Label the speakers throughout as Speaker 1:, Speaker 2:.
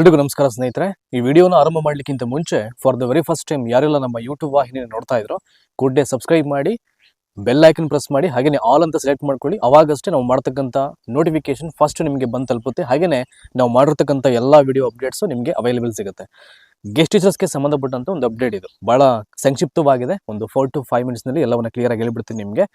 Speaker 1: ಎಲ್ರಿಗೂ ನಮಸ್ಕಾರ ಸ್ನೇಹಿತರೆ. ಈ ವಿಡಿಯೋನ ಆರಂಭ ಮಾಡ್ಲಿಕ್ಕಿಂತ ಮುಂಚೆ for the very first time ಯಾರೆಲ್ಲ ನಮ್ಮ ಯೂಟ್ಯೂಬ್ ವಾಹಿನಿ ನೋಡ್ತಾ ಇದ್ರು, ಕೂಡಲೇ ಸಬ್ಸ್ಕ್ರೈಬ್ ಮಾಡಿ ಬೆಲ್ ಐಕನ್ ಪ್ರೆಸ್ ಮಾಡಿ, ಹಾಗೇನೆ ಆಲ್ ಅಂತ ಸೆಲೆಕ್ಟ್ ಮಾಡ್ಕೊಳ್ಳಿ. ಅವಾಗಷ್ಟೇ ನಾವು ಮಾಡ್ತಕ್ಕಂಥ ನೋಟಿಫಿಕೇಶನ್ ಫಸ್ಟ್ ನಿಮಗೆ ಬಂದು ತಲುಪುತ್ತೆ. ಹಾಗೆಯೇ ನಾವು ಮಾಡಿರ್ತಕ್ಕಂಥ ಎಲ್ಲ ವಿಡಿಯೋ ಅಪ್ಡೇಟ್ಸು ನಿಮಗೆ ಅವೈಲೇಬಲ್ ಸಿಗುತ್ತೆ. ಗೆಸ್ಟ್ ಟೀಚರ್ಸ್ಗೆ ಸಂಬಂಧಪಟ್ಟಂತ ಒಂದು ಅಪ್ಡೇಟ್ ಇದು. ಬಹಳ ಸಂಕ್ಷಿಪ್ತವಾಗಿದೆ. ಒಂದು ಫೋರ್ ಟು ಫೈವ್ ಮಿನಿಟ್ಸ್ನಲ್ಲಿ ಎಲ್ಲವನ್ನ ಕ್ಲಿಯರ್ ಆಗಿ ಹೇಳ್ಬಿಡ್ತೀನಿ ನಿಮಗೆ.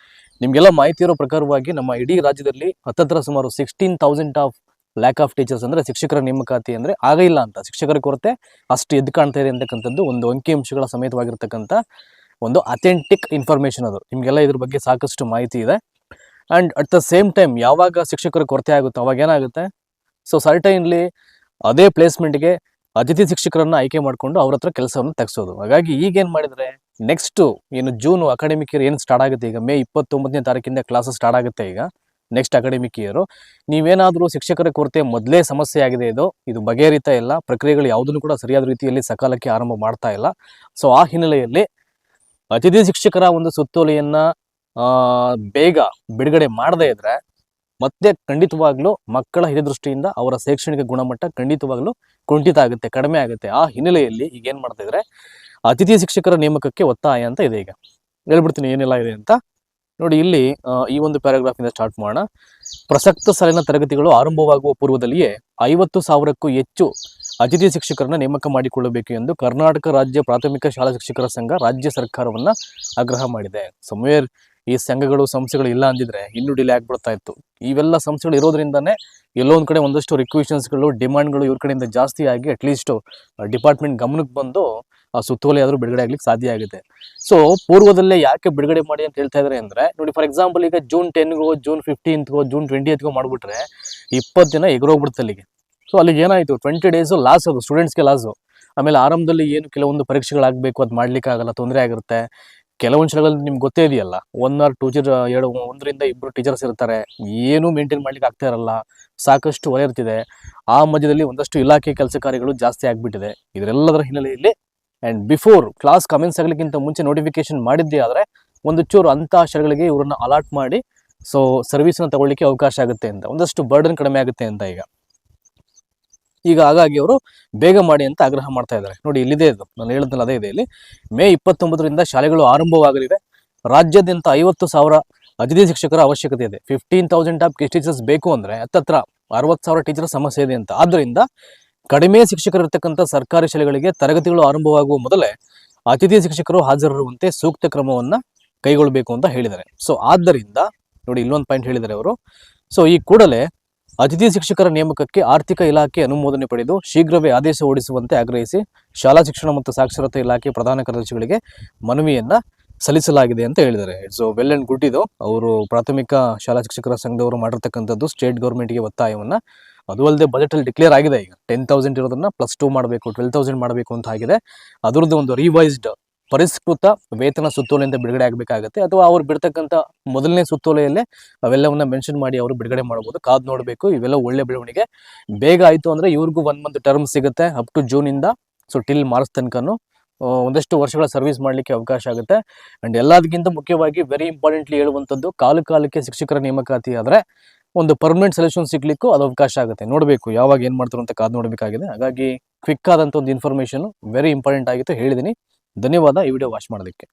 Speaker 1: ನಿಮಗೆಲ್ಲ ಮಾಹಿತಿ ಇರೋ ಪ್ರಕಾರವಾಗಿ ನಮ್ಮ ಇಡೀ ರಾಜ್ಯದಲ್ಲಿ ಹತ್ತತ್ರ ಸುಮಾರು sixteen thousand of lakh of teachers ಅಂದ್ರೆ ಶಿಕ್ಷಕರ ನೇಮಕಾತಿ ಅಂದ್ರೆ ಆಗ ಇಲ್ಲ ಅಂತ. ಶಿಕ್ಷಕರ ಕೊರತೆ ಅಷ್ಟು ಎದ್ದು ಕಾಣ್ತಾ ಇದೆ ಅಂತಕ್ಕಂಥದ್ದು ಒಂದು ಅಂಕಿಅಂಶಗಳ ಸಮೇತವಾಗಿರ್ತಕ್ಕಂಥ ಒಂದು ಅಥೆಂಟಿಕ್ ಇನ್ಫಾರ್ಮೇಷನ್ ಅದು. ನಿಮಗೆಲ್ಲ ಇದ್ರ ಬಗ್ಗೆ ಸಾಕಷ್ಟು ಮಾಹಿತಿ ಇದೆ. And at the same time ಯಾವಾಗ ಶಿಕ್ಷಕರ ಕೊರತೆ ಆಗುತ್ತೆ ಅವಾಗ ಏನಾಗುತ್ತೆ? ಸೊ ಸರ್ಟೈನ್ಲಿ ಅದೇ ಪ್ಲೇಸ್ಮೆಂಟ್ಗೆ ಅತಿಥಿ ಶಿಕ್ಷಕರನ್ನ ಆಯ್ಕೆ ಮಾಡಿಕೊಂಡು ಅವ್ರ ಹತ್ರ ಕೆಲಸವನ್ನು ತೆಗೆಸೋದು. ಹಾಗಾಗಿ ಈಗೇನು ಮಾಡಿದ್ರೆ ನೆಕ್ಸ್ಟ್ ಏನು ಜೂನ್ ಅಕಾಡೆಮಿಕ್ ಇಯರ್ ಏನು ಸ್ಟಾರ್ಟ್ ಆಗುತ್ತೆ ಈಗ? ಮೇ ಇಪ್ಪತ್ತೊಂಬತ್ತನೇ ತಾರೀಕಿಂದ ಕ್ಲಾಸಸ್ ಸ್ಟಾರ್ಟ್ ಆಗುತ್ತೆ ಈಗ. ನೆಕ್ಸ್ಟ್ ಅಕಾಡೆಮಿಕ್ ಇಯರು ನೀವೇನಾದರೂ ಶಿಕ್ಷಕರ ಕೊರತೆ ಮೊದಲೇ ಸಮಸ್ಯೆ ಆಗಿದೆ ಇದು ಇದು ಬಗೆಹರಿತಾ ಇಲ್ಲ, ಪ್ರಕ್ರಿಯೆಗಳು ಯಾವುದನ್ನು ಕೂಡ ಸರಿಯಾದ ರೀತಿಯಲ್ಲಿ ಸಕಾಲಕ್ಕೆ ಆರಂಭ ಮಾಡ್ತಾ ಇಲ್ಲ. ಸೊ ಆ ಹಿನ್ನೆಲೆಯಲ್ಲಿ ಅತಿಥಿ ಶಿಕ್ಷಕರ ಒಂದು ಸುತ್ತೋಲೆಯನ್ನು ಬೇಗ ಬಿಡುಗಡೆ ಮಾಡದೇ ಇದ್ರೆ ಮತ್ತೆ ಖಂಡಿತವಾಗ್ಲೂ ಮಕ್ಕಳ ಹಿತದೃಷ್ಟಿಯಿಂದ ಅವರ ಶೈಕ್ಷಣಿಕ ಗುಣಮಟ್ಟ ಖಂಡಿತವಾಗ್ಲೂ ಕುಂಠಿತ ಆಗುತ್ತೆ, ಕಡಿಮೆ ಆಗುತ್ತೆ. ಆ ಹಿನ್ನೆಲೆಯಲ್ಲಿ ಈಗ ಏನ್ ಮಾಡ್ತಾ ಇದ್ರೆ ಅತಿಥಿ ಶಿಕ್ಷಕರ ನೇಮಕಕ್ಕೆ ಒತ್ತಾಯ ಅಂತ ಇದೆ ಈಗ. ಹೇಳ್ಬಿಡ್ತೀನಿ ಏನೆಲ್ಲ ಇದೆ ಅಂತ. ನೋಡಿ, ಇಲ್ಲಿ ಈ ಒಂದು ಪ್ಯಾರಾಗ್ರಾಫ್ ಇಂದ ಸ್ಟಾರ್ಟ್ ಮಾಡೋಣ. ಪ್ರಸಕ್ತ ಸಾಲಿನ ತರಗತಿಗಳು ಆರಂಭವಾಗುವ ಪೂರ್ವದಲ್ಲಿಯೇ ಐವತ್ತು ಸಾವಿರಕ್ಕೂ ಹೆಚ್ಚು ಅತಿಥಿ ಶಿಕ್ಷಕರನ್ನ ನೇಮಕ ಮಾಡಿಕೊಳ್ಳಬೇಕು ಎಂದು ಕರ್ನಾಟಕ ರಾಜ್ಯ ಪ್ರಾಥಮಿಕ ಶಾಲಾ ಶಿಕ್ಷಕರ ಸಂಘ ರಾಜ್ಯ ಸರ್ಕಾರವನ್ನ ಆಗ್ರಹ ಮಾಡಿದೆ. ಸಮವೇರ್, ಈ ಸಂಘಗಳು ಸಂಸ್ಥೆಗಳು ಇಲ್ಲ ಅಂದಿದ್ರೆ ಇನ್ನೂ ಡಿಲೇ ಆಗ್ಬಿಡ್ತಾ ಇತ್ತು. ಇವೆಲ್ಲ ಸಂಸ್ಥೆಗಳು ಇರೋದ್ರಿಂದನೇ ಎಲ್ಲೋ ಒಂದ್ ಕಡೆ ಒಂದಷ್ಟು ರಿಕ್ವೆಷನ್ಸ್ಗಳು ಡಿಮಾಂಡ್ಗಳು ಇವ್ರ ಕಡೆಯಿಂದ ಜಾಸ್ತಿ ಆಗಿ ಅಟ್ಲೀಸ್ಟ್ ಡಿಪಾರ್ಟ್ಮೆಂಟ್ ಗಮನಕ್ಕೆ ಬಂದು ಸುತ್ತೋಲೆ ಆದರೂ ಬಿಡುಗಡೆ ಆಗ್ಲಿಕ್ಕೆ ಸಾಧ್ಯ ಆಗುತ್ತೆ. ಸೊ ಪೂರ್ವದಲ್ಲೇ ಯಾಕೆ ಬಿಡುಗಡೆ ಮಾಡಿ ಅಂತ ಹೇಳ್ತಾ ಇದ್ರೆ ಅಂದ್ರೆ, ನೋಡಿ ಫಾರ್ ಎಕ್ಸಾಂಪಲ್ ಈಗ ಜೂನ್ ಟೆನ್ಗೋ ಜೂನ್ ಫಿಫ್ಟೀನ್ತ್ಗೋ ಜೂನ್ ಟ್ವೆಂಟಿಯತ್ಗೋ ಮಾಡ್ಬಿಟ್ರೆ ಇಪ್ಪತ್ತು ದಿನ ಎಗರೋಗ್ಬಿಡುತ್ತೆ ಅಲ್ಲಿಗೆ. ಸೊ ಅಲ್ಲಿಗೆ ಏನಾಯ್ತು? ಟ್ವೆಂಟಿ ಡೇಸು ಲಾಸ್ ಅದು ಸ್ಟೂಡೆಂಟ್ಸ್ಗೆ ಲಾಸು ಆಮೇಲೆ ಆರಂಭದಲ್ಲಿ ಏನು ಕೆಲವೊಂದು ಪರೀಕ್ಷೆಗಳಾಗಬೇಕು ಅದು ಮಾಡ್ಲಿಕ್ಕೆ ಆಗಲ್ಲ, ತೊಂದರೆ ಆಗಿರುತ್ತೆ. ಕೆಲವೊಂದು ಶಾಲೆಗಳಲ್ಲಿ ನಿಮ್ಗೆ ಗೊತ್ತೇ ಇದೆಯಲ್ಲ ಒನ್ ಆರ್ ಟೀಚರ್ ಎರಡು, ಒಂದರಿಂದ ಇಬ್ಬರು ಟೀಚರ್ಸ್ ಇರ್ತಾರೆ. ಏನೂ ಮೇಂಟೈನ್ ಮಾಡ್ಲಿಕ್ಕೆ ಆಗ್ತಾ ಇರಲ್ಲ. ಸಾಕಷ್ಟು ಹೊರೆ ಇರ್ತಿದೆ ಆ ಮಧ್ಯದಲ್ಲಿ ಒಂದಷ್ಟು ಇಲಾಖೆ ಕೆಲಸ ಕಾರ್ಯಗಳು ಜಾಸ್ತಿ ಆಗಿಬಿಟ್ಟಿದೆ. ಇದರೆಲ್ಲದರ ಹಿನ್ನೆಲೆಯಲ್ಲಿ ಆ್ಯಂಡ್ ಬಿಫೋರ್ ಕ್ಲಾಸ್ ಕಮೆಂಟ್ಸ್ ಆಗಲಿಕ್ಕಿಂತ ಮುಂಚೆ ನೋಟಿಫಿಕೇಶನ್ ಮಾಡಿದ್ದೆ ಆದರೆ ಒಂದು ಚೂರು ಅಂಥ ಶಾಲೆಗಳಿಗೆ ಇವರನ್ನ ಅಲಾಟ್ ಮಾಡಿ ಸೊ ಸರ್ವಿಸ್ನ ತಗೊಳ್ಳಿಕ್ಕೆ ಅವಕಾಶ ಆಗುತ್ತೆ ಅಂತ, ಒಂದಷ್ಟು ಬರ್ಡನ್ ಕಡಿಮೆ ಆಗುತ್ತೆ ಅಂತ ಈಗ. ಈಗ ಹಾಗಾಗಿ ಅವರು ಬೇಗ ಮಾಡಿ ಅಂತ ಆಗ್ರಹ ಮಾಡ್ತಾ ಇದ್ದಾರೆ. ನೋಡಿ, ಇಲ್ಲಿದೆ ಇದು. ನಾನು ಹೇಳಿದ್ನಲ್ಲ ಅದೇ ಇದೆ ಇಲ್ಲಿ. ಮೇ ಇಪ್ಪತ್ತೊಂಬತ್ತರಿಂದ ಶಾಲೆಗಳು ಆರಂಭವಾಗಲಿದೆ. ರಾಜ್ಯಾದ್ಯಂತ ಐವತ್ತು ಸಾವಿರ ಅತಿಥಿ ಶಿಕ್ಷಕರ ಅವಶ್ಯಕತೆ ಇದೆ. ಫಿಫ್ಟೀನ್ ತೌಸಂಡ್ ಆಫ್ ಟೀಚರ್ಸ್ ಬೇಕು ಅಂದರೆ ಹತ್ತತ್ರ ಅರವತ್ತು ಸಾವಿರ ಟೀಚರ್ ಸಮಸ್ಯೆ ಇದೆ ಅಂತ. ಆದ್ದರಿಂದ ಕಡಿಮೆ ಶಿಕ್ಷಕರು ಇರ್ತಕ್ಕಂಥ ಸರ್ಕಾರಿ ಶಾಲೆಗಳಿಗೆ ತರಗತಿಗಳು ಆರಂಭವಾಗುವ ಮೊದಲೇ ಅತಿಥಿ ಶಿಕ್ಷಕರು ಹಾಜರಿರುವಂತೆ ಸೂಕ್ತ ಕ್ರಮವನ್ನ ಕೈಗೊಳ್ಳಬೇಕು ಅಂತ ಹೇಳಿದ್ದಾರೆ. ಸೊ ಆದ್ದರಿಂದ ನೋಡಿ ಇಲ್ಲೊಂದು ಪಾಯಿಂಟ್ ಹೇಳಿದ್ದಾರೆ ಅವರು. ಸೊ ಈ ಕೂಡಲೇ ಅತಿಥಿ ಶಿಕ್ಷಕರ ನೇಮಕಕ್ಕೆ ಆರ್ಥಿಕ ಇಲಾಖೆ ಅನುಮೋದನೆ ಪಡೆದು ಶೀಘ್ರವೇ ಆದೇಶ ಓಡಿಸುವಂತೆ ಆಗ್ರಹಿಸಿ ಶಾಲಾ ಶಿಕ್ಷಣ ಮತ್ತು ಸಾಕ್ಷರತಾ ಇಲಾಖೆ ಪ್ರಧಾನ ಕಾರ್ಯದರ್ಶಿಗಳಿಗೆ ಮನವಿಯನ್ನ ಸಲ್ಲಿಸಲಾಗಿದೆ ಅಂತ ಹೇಳಿದ್ದಾರೆ. ಇಟ್ಸ್ ವೆಲ್ ಅಂಡ್ ಗುಡ್ ಇದು. ಅವರು ಪ್ರಾಥಮಿಕ ಶಾಲಾ ಶಿಕ್ಷಕರ ಸಂಘದವರು ಮಾಡಿರ್ತಕ್ಕಂಥದ್ದು ಸ್ಟೇಟ್ ಗೌರ್ಮೆಂಟ್ಗೆ ಒತ್ತಾಯವನ್ನ. ಅದು ಅಲ್ಲದೆ ಬಜೆಟ್ ಅಲ್ಲಿ ಡಿಕ್ಲೇರ್ ಆಗಿದೆ ಈಗ. ಟೆನ್ ತೌಸಂಡ್ ಇರೋದನ್ನ ಪ್ಲಸ್ ಟೂ ಮಾಡಬೇಕು ಟ್ವೆಲ್ ತೌಸಂಡ್ ಮಾಡಬೇಕು ಅಂತ ಆಗಿದೆ. ಅದರದ್ದು ಒಂದು ರಿವೈಸ್ಡ್ ಪರಿಷ್ಕೃತ ವೇತನ ಸುತ್ತೋಲೆಯಿಂದ ಬಿಡುಗಡೆ ಆಗಬೇಕಾಗತ್ತೆ. ಅಥವಾ ಅವ್ರು ಬಿಡ್ತಕ್ಕಂಥ ಮೊದಲನೇ ಸುತ್ತೋಲೆಯಲ್ಲೇ ಅವೆಲ್ಲವನ್ನ ಮೆನ್ಷನ್ ಮಾಡಿ ಅವರು ಬಿಡುಗಡೆ ಮಾಡಬಹುದು ಕಾದು ನೋಡಬೇಕು. ಇವೆಲ್ಲ ಒಳ್ಳೆ ಬೆಳವಣಿಗೆ. ಬೇಗ ಆಯಿತು ಅಂದ್ರೆ ಇವ್ರಿಗೂ ಒನ್ ಮಂತ್ ಟರ್ಮ್ ಸಿಗುತ್ತೆ ಅಪ್ ಟು ಜೂನ್ ಇಂದ. ಸೊ ಟಿಲ್ ಮಾರ್ಚ್ ತನಕನು ಒಂದಷ್ಟು ವರ್ಷಗಳ ಸರ್ವಿಸ್ ಮಾಡಲಿಕ್ಕೆ ಅವಕಾಶ ಆಗುತ್ತೆ. ಅಂಡ್ ಎಲ್ಲದಕ್ಕಿಂತ ಮುಖ್ಯವಾಗಿ ವೆರಿ ಇಂಪಾರ್ಟೆಂಟ್ಲಿ ಹೇಳುವಂಥದ್ದು ಕಾಲು ಕಾಲಕ್ಕೆ ಶಿಕ್ಷಕರ ನೇಮಕಾತಿ ಆದರೆ ಒಂದು ಪರ್ಮನೆಂಟ್ ಸೊಲ್ಯೂಷನ್ ಸಿಗ್ಲಿಕ್ಕೂ ಅದು ಅವಕಾಶ ಆಗುತ್ತೆ. ನೋಡಬೇಕು ಯಾವಾಗ ಏನು ಮಾಡ್ತಾರೆ ಅಂತ ಕಾದು ನೋಡಬೇಕಾಗಿದೆ. ಹಾಗಾಗಿ ಕ್ವಿಕ್ ಆದಂಥ ಒಂದು ಇನ್ಫಾರ್ಮೇಷನ್ ವೆರಿ ಇಂಪಾರ್ಟೆಂಟ್ ಆಗಿತ್ತು. ಹೇಳಿದ್ದೀನಿ ಧನ್ಯವಾದ. ಈ ವಿಡಿಯೋ ವಾಚ್ ಮಾಡೋದಕ್ಕೆ.